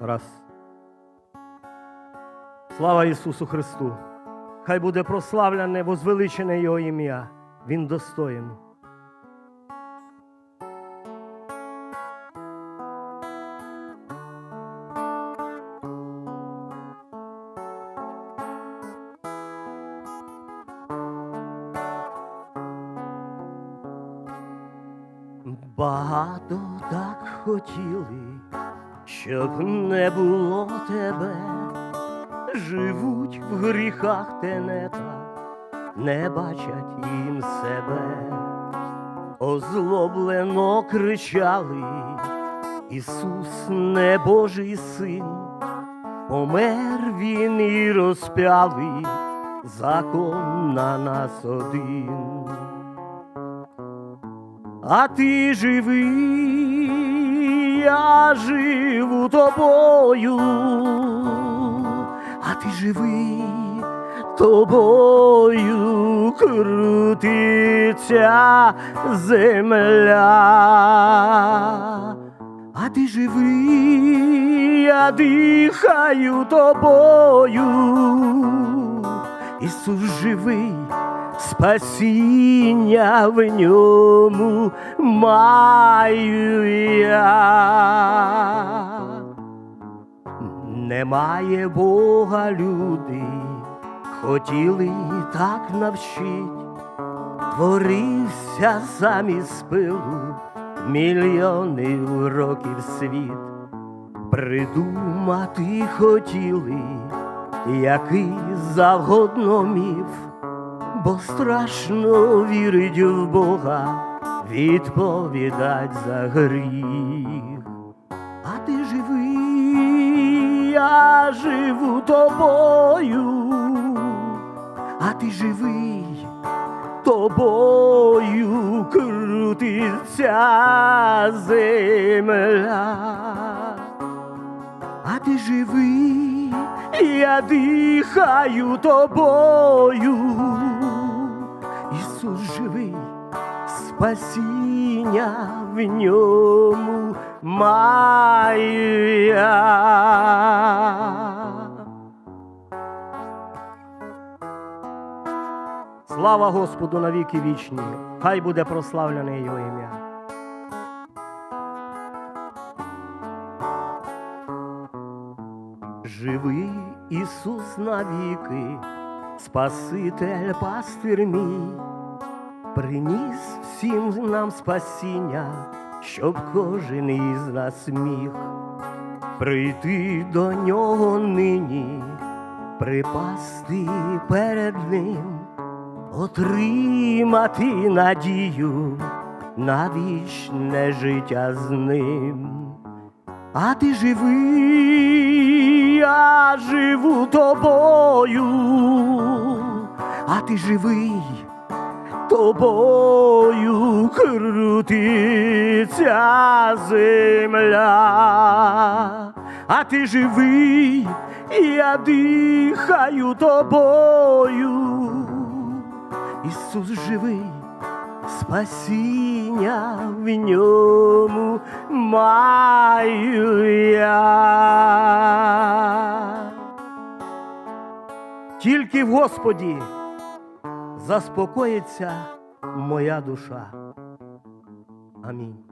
Раз. Слава Ісусу Христу! Хай буде прославлене, возвеличене Його ім'я. Він достоїн. Багато так хотіли, щоб не було тебе, живуть в гріхах тенета, не бачать їм себе, озлоблено кричали, Ісус не Божий син, помер він і розп'ялий, закон на нас один. А ти живий, я живу тобою, а ти живий, тобою крутиться земля, а ти живий, я дихаю тобою, Ісус живий спасіння в ньому маю я. Немає Бога люди, хотіли так навчить, творився замість пилу мільйони років світ, придумати хотіли, який завгодно міф бо страшно вірить в Бога, відповідать за гріх. А ти живий, я живу тобою, а ти живий, тобою крутиться земля. А ти живий, я дихаю тобою. Ісус живий, спасіння в ньому маю я. Слава Господу на віки вічні, хай буде прославлене Його ім'я. Живий Ісус навіки, Спаситель пастир мій, приніс всім нам спасіння, щоб кожен із нас міг прийти до нього нині, припасти перед ним, отримати надію на вічне життя з ним. А ти живий, я живу тобою, а ти живий, тобою крутиться земля, а ти живий, я дихаю тобою, Ісус живий спасіння в ньому маю я. Тільки в Господі заспокоїться моя душа. Амінь.